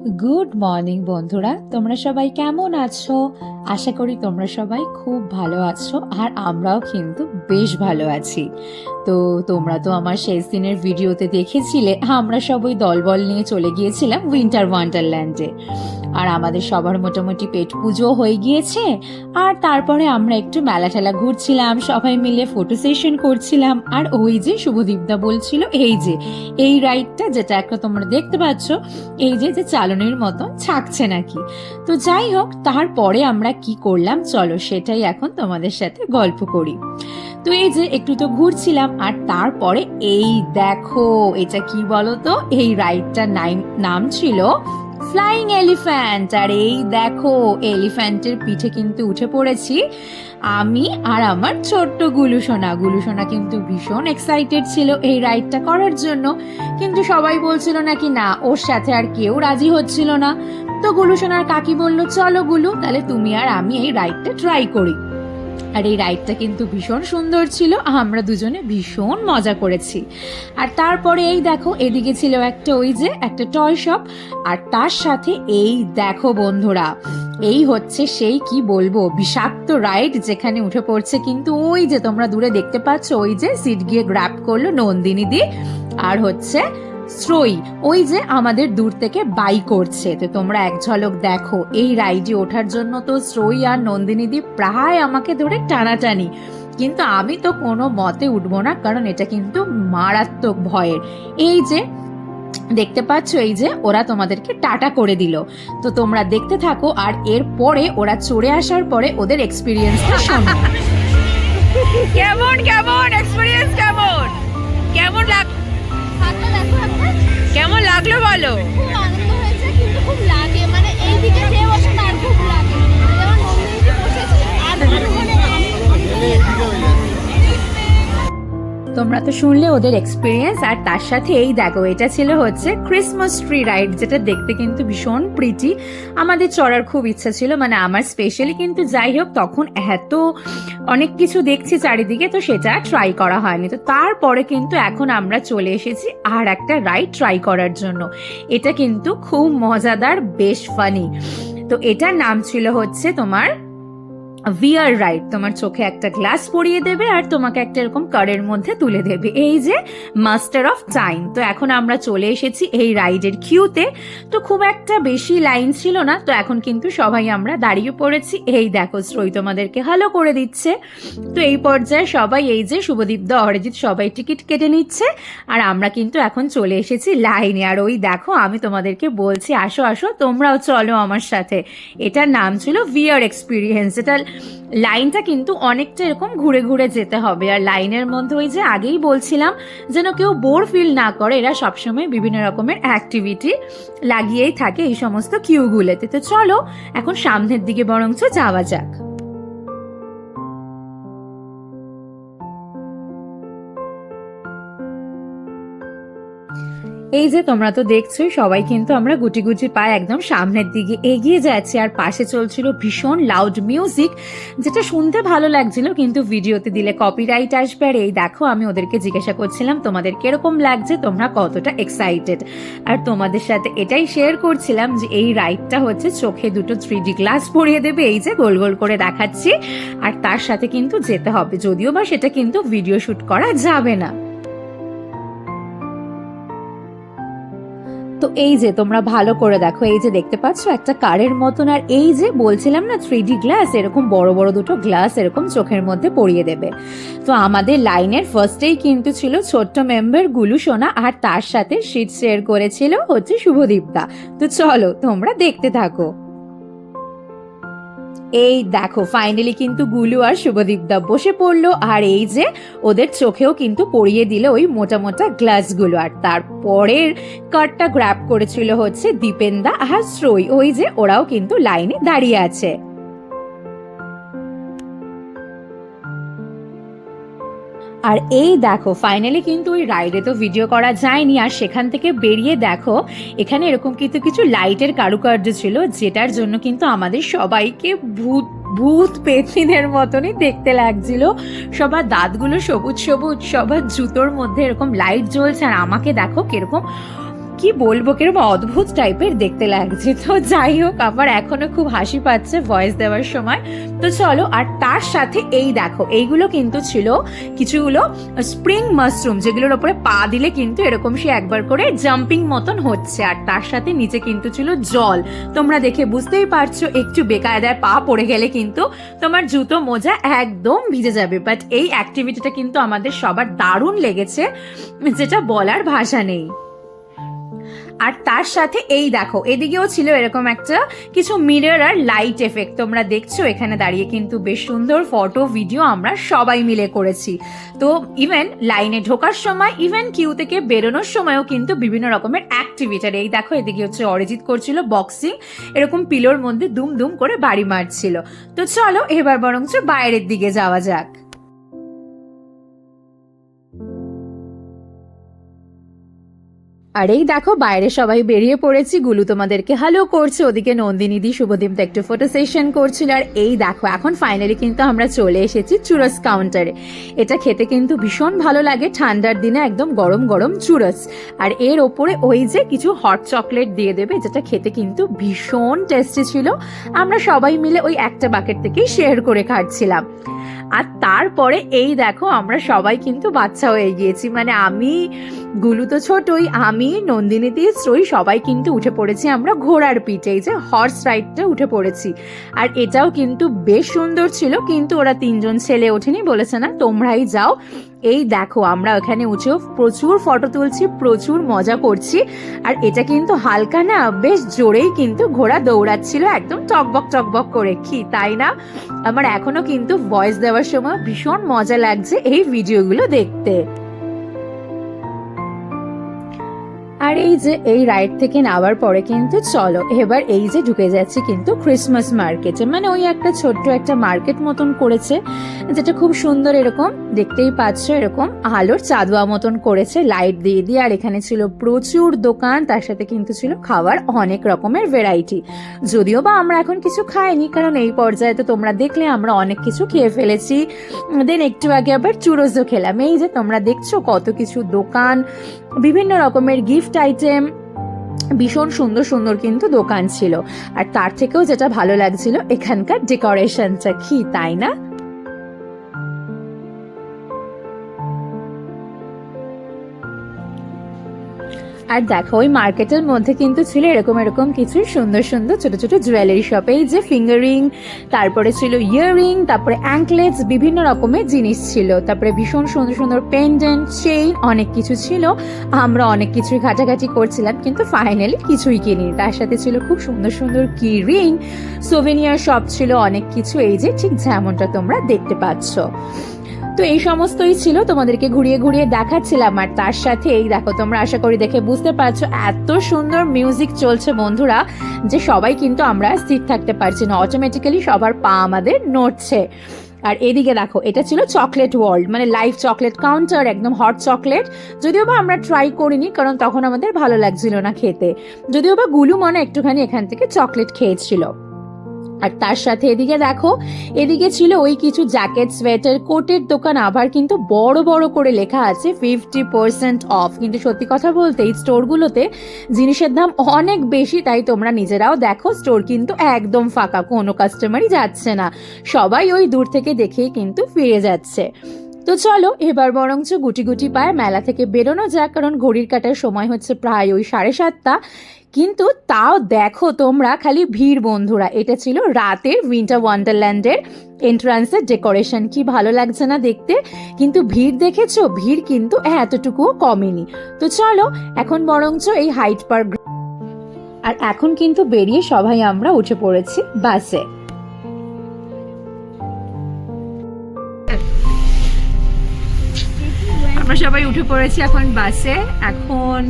Good morning বন্ধুরা। তোমরা সবাই কেমন আছো? আশা করি তোমরা সবাই খুব ভালো আছো, আর আমরাও কিন্তু বেশ ভালো আছি। তো তোমরা তো আমার শেষ দিনের ভিডিওতে দেখেছিলে, আমরা সবাই দলবল নিয়ে চলে গিয়েছিলাম উইন্টার ওয়ান্ডারল্যান্ডে আর আমাদের সবার মোটামুটি পেট পুজো হয়ে গিয়েছে। আর তারপরে আমরা একটু মেলা ঠেলা ঘুরছিলাম, সবাই মিলে ফটো সেশন করছিলাম। আর ওই যে শুভদীপদা বলছিল, এই যে, এই রাইডটা যেটা একটা তোমরা দেখতে পাচ্ছ, এই যে যে চালনের মতো ছাকছে নাকি। তো যাই হোক, তারপরে আমরা কি করলাম, চলো সেটাই এখন তোমাদের সাথে গল্প করি। তো এই যে একটু তো ঘুরছিলাম, আর তারপরে এই দেখো, এটা কি বলো তো এই রাইডটার নাম ছিল ফ্লাইং এলিফ্যান্ট। আর এই দেখো, এলিফ্যান্টের পিঠে কিন্তু উঠে পড়েছি আমি আর আমার ছোট্ট গুলুসোনা গুলুসোনা কিন্তু ভীষণ এক্সাইটেড ছিল এই রাইডটা করার জন্য। কিন্তু সবাই বলছিল নাকি না, ওর সাথে আর কেউ রাজি হচ্ছিল না। তো গুলুসোনার কাকি বলল, চলো গুলু, তাহলে তুমি আর আমি এই রাইডটা ট্রাই করি। আর এই রাইডটা কিন্তু ভীষণ সুন্দর ছিল, আমরা দুজনে ভীষণ মজা করেছি। আর তারপরে এই দেখো, এদিকে ছিল একটা ওই যে, একটা টয় শপ আর তার সাথে এই দেখো বন্ধুরা, এই হচ্ছে সেই কি বলব, বিষাক্ত রাইড যেখানে উঠে পড়ছে, কিন্তু ওই যে তোমরা দূরে দেখতে পাচ্ছ, ওই যে সিট গিয়ে গ্র্যাপ করল নন্দিনী দি, আর হচ্ছে শ্রয়ী ওই যে আমাদের দূর থেকে বাই করছে। তো তোমরা এক ঝলক দেখো, এই রাইডে ওঠার জন্য তো শ্রয়ী আর নন্দিনীদি প্রায় আমাকে ধরে টানাটানি। কিন্তু আমি তো কোনো মতে উঠবো না, কারণ এটা কিন্তু মারাত্মক ভয়ের। এই যে, দেখতে পাচ্ছ, এই যে ওরা তোমাদেরকে টাটা করে দিল। তো তোমরা দেখতে থাকো, আর এর পরে ওরা চড়ে আসার পরে ওদের এক্সপিরিয়েন্সটা শোনো। কেমন কেমন? এক্সপিরিয়েন্স কেমন? কেমন লাগ হাতটা দেখো একটা কেমন লাগল বলো? খুব তোমরা তো শুনলে ওদের এক্সপিরিয়েন্স আর তার সাথে এই দেখো, এটা ছিল হচ্ছে ক্রিসমাস ট্রি রাইড যেটা দেখতে কিন্তু ভীষণ প্রিটি আমাদের চড়ার খুব ইচ্ছা ছিল মানে আমার স্পেশালি কিন্তু যাই হোক, তখন এত অনেক কিছু দেখছি চারিদিকে, তো সেটা ট্রাই করা হয়নি। তো তারপরে কিন্তু এখন আমরা চলে এসেছি আর একটা রাইড ট্রাই করার জন্য। এটা কিন্তু খুব মজাদার, বেশ ফানি তো এটার নাম ছিল হচ্ছে তোমার ভিয়ার রাইড তোমার চোখে একটা গ্লাস পরিয়ে দেবে আর তোমাকে একটা এরকম কারের মধ্যে তুলে দেবে। এই যে মাস্টার অফ টাইম তো এখন আমরা চলে এসেছি এই রাইডের কিউতে তো। খুব একটা বেশি লাইন ছিল না, তো এখন কিন্তু সবাই আমরা দাঁড়িয়ে পড়েছি। এই দেখো শ্রই তোমাদেরকে হ্যালো করে দিচ্ছে। তো এই পর্যায়ে সবাই, এই যে শুভদীপ দা, অরিজিৎ, সবাই টিকিট কেটে নিচ্ছে। আর আমরা কিন্তু এখন চলে এসেছি লাইনে আর ওই দেখো, আমি তোমাদেরকে বলছি, আসো আসো, তোমরাও চলো আমার সাথে। এটার নাম ছিল ভিয়ার এক্সপিরিয়েন্স এটা লাইনটা কিন্তু অনেকটা এরকম ঘুরে ঘুরে যেতে হবে। আর লাইনের মধ্যে ওই যে আগেই বলছিলাম যেন কেউ বোর ফিল না করে, এরা সবসময় বিভিন্ন রকমের অ্যাক্টিভিটি লাগিয়েই থাকে এই সমস্ত কিউগুলোতে তো চলো, এখন সামনের দিকে বরঞ্চ যাওয়া যাক। এই যে তোমরা তো দেখছোই, সবাই কিন্তু আমরা গুটি গুটি পায়ে একদম সামনের দিকে এগিয়ে যাচ্ছি আর পাশে চলছিল ভীষণ লাউড মিউজিক যেটা শুনতে ভালো লাগছিল, কিন্তু ভিডিওতে দিলে কপিরাইট আসবে। আর এই দেখো, আমি ওদেরকে জিজ্ঞাসা করছিলাম, তোমাদের কীরকম লাগছে, তোমরা কতটা এক্সাইটেড আর তোমাদের সাথে এটাই শেয়ার করছিলাম যে এই রাইডটা হচ্ছে চোখে দুটো থ্রি গ্লাস পরিয়ে দেবে, এই যে গোল গোল করে দেখাচ্ছি। আর তার সাথে কিন্তু যেতে হবে, যদিও বা সেটা কিন্তু ভিডিও শুট করা যাবে না। তো এই যে তোমরা ভালো করে দেখো, এই যে দেখতে পাচ্ছ একটা কারের মতন, আর এই যে বলছিলাম না থ্রি গ্লাস এরকম বড় বড় দুটো গ্লাস এরকম চোখের মধ্যে পরিয়ে দেবে। তো আমাদের লাইনের ফার্স্টেই কিন্তু ছিল ছোট্ট মেম্বার গুলু সোনা, আর তার সাথে সিট শেয়ার করেছিল হচ্ছে শুভদীপদা তো চলো তোমরা দেখতে থাকো। এই দেখো ফাইনালি কিন্তু গুলু আর শুভদীপ দা বসে পড়ল, আর এই যে ওদের চোখেও কিন্তু পরিয়ে দিল ওই মোটা মোটা গ্লাসগুলো আর তারপরের কার্ডটা গ্র্যাপ করেছিল হচ্ছে দীপেন্দা আর শ্রই, ওই যে ওরাও কিন্তু লাইনে দাঁড়িয়ে আছে। আর এই দেখো ফাইনালি কিন্তু ওই রাইডে তো ভিডিও করা যায়নি, আর সেখান থেকে বেরিয়ে দেখো, এখানে এরকম কিন্তু কিছু লাইটের কারুকার্য ছিল, যেটার জন্য কিন্তু আমাদের সবাইকে ভূত ভূত পেতনিদের মতনই দেখতে লাগছিল। সবার দাঁতগুলো সবুজ সবুজ, সবার জুতোর মধ্যে এরকম লাইট জ্বলছে, আর আমাকে দেখো কীরকম কি বলব কীরকম অদ্ভুত টাইপের দেখতে লাগছে। তো যাই হোক আমার এখনও খুব হাসি পাচ্ছে ভয়েস দেওয়ার সময়। তো চলো, আর তার সাথে এই দেখো, এইগুলো কিন্তু ছিল কিছুগুলো স্প্রিং মাশরুম যেগুলোর ওপরে পা দিলে কিন্তু এরকম সে একবার করে জাম্পিং মতন হচ্ছে। আর তার সাথে নিচে কিন্তু ছিল জল। তোমরা দেখে বুঝতেই পারছ, একটু বেকায়দায় পা পড়ে গেলে কিন্তু তোমার জুতো মোজা একদম ভিজে যাবে। বাট এই অ্যাক্টিভিটিটা কিন্তু আমাদের সবার দারুণ লেগেছে, যেটা বলার ভাষা নেই। আর তার সাথে এই দেখো, এদিকেও ছিল এরকম একটা কিছু মিরর আর লাইট এফেক্ট তোমরা দেখছ, এখানে দাঁড়িয়ে কিন্তু বেশ সুন্দর ফটো ভিডিও আমরা সবাই মিলে করেছি। তো ইভেন লাইনে ঢোকার সময় ইভেন কিউ থেকে বেরোনোর সময়ও কিন্তু বিভিন্ন রকমের অ্যাক্টিভিটার এই দেখো, এদিকে হচ্ছে অরিজিৎ করছিল বক্সিং এরকম পিলোর মধ্যে দুম দুম করে বাড়ি মারছিল। তো চলো, এবার বরঞ্চ বাইরের দিকে যাওয়া যাক। আর এই দেখো, বাইরে সবাই বেরিয়ে পড়েছি। গুলু তোমাদেরকে হ্যালো করছে। ওদিকে নন্দিনী দি শুভদীপ তো একটু ফটো সেশন করছিল। আর এই দেখো, এখন ফাইনালি কিন্তু আমরা চলে এসেছি চুরস কাউন্টারে এটা খেতে কিন্তু ভীষণ ভালো লাগে। ঠান্ডার দিনে একদম গরম গরম চুরস আর এর ওপরে ওই যে কিছু হট চকলেট দিয়ে দেবে, যেটা খেতে কিন্তু ভীষণ টেস্টি ছিল। আমরা সবাই মিলে ওই একটা বাকেট থেকেই শেয়ার করে খাচ্ছিলাম। আর তারপরে এই দেখো আমরা সবাই কিন্তু বাচ্চা হয়ে গিয়েছি। মানে আমি, গুলু তো ছোটই, আমি নন্দিনীতি শ্রী সবাই কিন্তু উঠে পড়েছি আমরা ঘোড়ার পিঠে। এই যে হর্স রাইডটা উঠে পড়েছি। আর এটাও কিন্তু বেশ সুন্দর ছিল, কিন্তু ওরা তিনজন ছেলে ওঠেনি বলেছে না, তোমরাই যাও। এই দেখো, আমরা ওখানে উঁচু, প্রচুর ফটো তুলছি, প্রচুর মজা করছি। আর এটা কিন্তু হালকা না, বেশ জোরেই কিন্তু ঘোড়া দৌড়াচ্ছিল, একদম টকবক টকবক করে। কি, তাই না? আমার এখনও কিন্তু ভয়েস দেওয়ার সময় ভীষণ মজা লাগছে এই ভিডিওগুলো দেখতে। আর এই যে, এই রাইড থেকে নামার পরে কিন্তু চলো, এবার এই যে ঢুকে যাচ্ছি কিন্তু ক্রিসমাস মার্কেটে মানে ওই একটা ছোট্ট একটা মার্কেট মতন করেছে, যেটা খুব সুন্দর এরকম, দেখতেই পাচ্ছ এরকম আলোর চাঁদোয়া মতন করেছে লাইট দিয়ে দিয়ে। আর এখানে ছিল প্রচুর দোকান, তার সাথে কিন্তু ছিল খাবার অনেক রকমের ভ্যারাইটি যদিও বা আমরা এখন কিছু খাইনি, কারণ এই পর্যায়ে তো তোমরা দেখলে আমরা অনেক কিছু খেয়ে ফেলেছি। দেন একটু আগে আবার চুরোজও খেলাম। এই যে তোমরা দেখছ কত কিছু দোকান বিভিন্ন রকমের গিফট আইটেম ভীষণ সুন্দর সুন্দর কিন্তু দোকান ছিল। আর তার থেকেও যেটা ভালো লাগছিল এখানকার ডেকোরেশনটা কি তাই না? আর দেখো, ওই মার্কেটের মধ্যে কিন্তু ছিল এরকম এরকম কিছু সুন্দর সুন্দর ছোট ছোট জুয়েলারি শপে যে ফিঙ্গারিং তারপরে ছিল ইয়াররিং তারপরে অ্যাঙ্কলেটস বিভিন্ন রকমের জিনিস ছিল। তারপরে ভীষণ সুন্দর সুন্দর পেন্ডেন্ট চেইন অনেক কিছু ছিল। আমরা অনেক কিছুই ঘাটাঘাটি করছিলাম, কিন্তু ফাইনালি কিছুই কিনি তার সাথে ছিল খুব সুন্দর সুন্দর কি রিং সোভেনিয়ার শপ ছিল, অনেক কিছু। এই যে ঠিক যেমনটা তোমরা দেখতে পাচ্ছ। তো এই সমস্তই ছিল তোমাদেরকে ঘুরিয়ে ঘুরিয়ে দেখাচ্ছিলাম। আর তার সাথে এই দেখো, তোমরা আশা করি দেখে বুঝতে পারছ, এত সুন্দর মিউজিক চলছে বন্ধুরা, যে সবাই কিন্তু আমরা স্থির থাকতে পারছি না। অটোমেটিক্যালি সবার পা আমাদের নড়ছে। আর এদিকে দেখো, এটা ছিল চকলেট ওয়ার্ল্ড মানে লাইভ চকলেট কাউন্টার একদম হট চকলেট যদিও বা আমরা ট্রাই করিনি, কারণ তখন আমাদের ভালো লাগছিল না খেতে। যদিও বা গুলু মনে একটুখানি এখান থেকে চকলেট খেয়েছিল। আর তার সাথে এদিকে দেখো, এদিকে ছিল ওই কিছু জ্যাকেট, সোয়েটার, কোটের দোকান, আবার কিন্তু বড় বড় করে লেখা আছে ফিফটি পার্সেন্ট অফ কিন্তু সত্যি কথা বলতে এই স্টোরগুলোতে জিনিসের দাম অনেক বেশি, তাই তোমরা নিজেরাও দেখো স্টোর কিন্তু একদম ফাঁকা, কোনো কাস্টমারই যাচ্ছে না। সবাই ওই দূর থেকে দেখেই কিন্তু ফিরে যাচ্ছে। তো চলো, এবার বরঞ্চ গুটি গুটি পায়ে মেলা থেকে বেরোনো যাক, কারণ ঘড়ির কাটার সময় হচ্ছে প্রায় ওই সাড়ে সাতটা। কিন্তু তাও দেখো তোমরা খালি ভিড়, বন্ধুরা। এটা ছিল রাতের উইন্টার ওয়ান্ডারল্যান্ডের এন্ট্রান্সের ডেকোরেশন কি ভালো লাগছে না দেখতে? কিন্তু ভিড় দেখেছ? ভিড় কিন্তু এতটুকুও কমেনি। তো চলো, এখন বরঞ্চ এই হাইট পার্ক আর এখন কিন্তু বেরিয়ে সবাই আমরা উঠে পড়েছি বাসে আমরা সবাই উঠে পড়েছি এখন বাসে এখন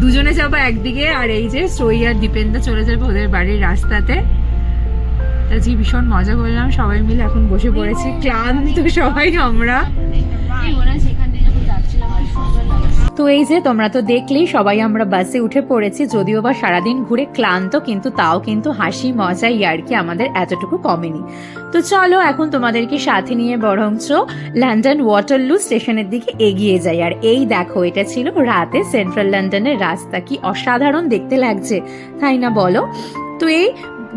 দুজনে যাব একদিকে আর এই যে সই আর দীপেন্দা চলে যাবে ওদের বাড়ির রাস্তাতে। তা ভীষণ মজা করলাম সবাই মিলে এখন বসে পড়েছি ক্লান্ত সবাই আমরা এই মনে হয় সেখান দিয়ে যখন যাচ্ছিলাম আর সুন্দর লাগছে তো এই যে তোমরা তো দেখলেই সবাই আমরা বাসে উঠে পড়েছি, যদিও বা সারাদিন ঘুরে ক্লান্ত, কিন্তু তাও কিন্তু হাসি, মজা ইয়ার্কি আমাদের এতটুকু কমেনি। তো চলো এখন তোমাদেরকে সাথে নিয়ে বরঞ্চ লন্ডন ওয়াটারলু স্টেশনের দিকে এগিয়ে যাই। আর এই দেখো, এটা ছিল রাতে সেন্ট্রাল লন্ডনের রাস্তা। কি অসাধারণ দেখতে লাগছে, তাই না বলো? তো এই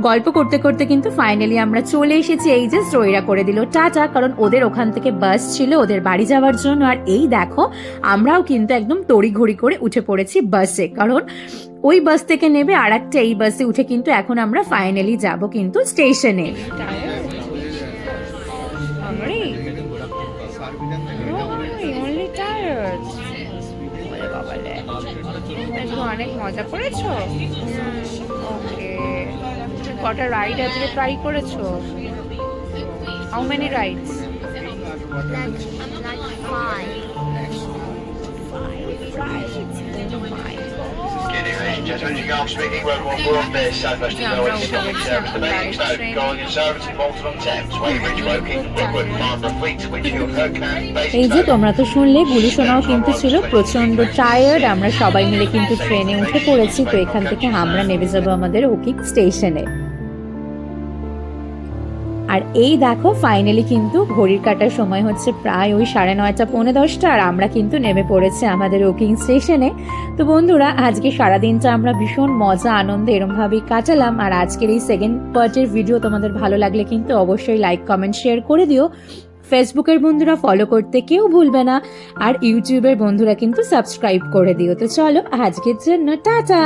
গল্প করতে করতে কিন্তু ফাইনালি আমরা চলে এসেছি, এই যে স্টোরিরা করে দিল টাটা, কারণ ওদের ওখান থেকে বাস ছিল, ওদের বাড়ি যাওয়ার জন্য। আর এই দেখো, আমরাও কিন্তু একদম তড়িঘড়ি করে উঠে পড়েছি বাসে কারণ ওই বাস থেকে নেবে আর একটা এই বাসে উঠে কিন্তু এখন আমরা ফাইনালি যাব কিন্তু স্টেশনে অনেক মজা করেছ? কটা রাইড ride আজকে ট্রাই করেছ? হাউ মেনি রাইডস এই যে তোমরা তো শুনলে গুলি শোনাও কিন্তু ছিল প্রচণ্ড টায়ার্ড আমরা সবাই মিলে কিন্তু ট্রেনে উঠে পড়েছি, তো এখান থেকে আমরা নেমে যাব আমাদের ওকিক স্টেশনে। আর এই দেখো ফাইনালি কিন্তু ঘড়ির কাটার সময় হচ্ছে প্রায় ওই সাড়ে নয়টা, পৌনে দশটা, আর আমরা কিন্তু নেমে পড়েছি আমাদের ওকিং স্টেশনে তো বন্ধুরা, আজকে সারাদিনটা আমরা ভীষণ মজা, আনন্দে এরমভাবেই কাটালাম, আর আজকের এই সেকেন্ড পার্টের ভিডিও তোমাদের ভালো লাগলে কিন্তু অবশ্যই লাইক কমেন্ট শেয়ার করে দিও। ফেসবুকের বন্ধুরা ফলো করতে কেউ ভুলবে না, আর ইউটিউবের বন্ধুরা কিন্তু সাবস্ক্রাইব করে দিও। তো চলো, আজকের জন্য টাটা!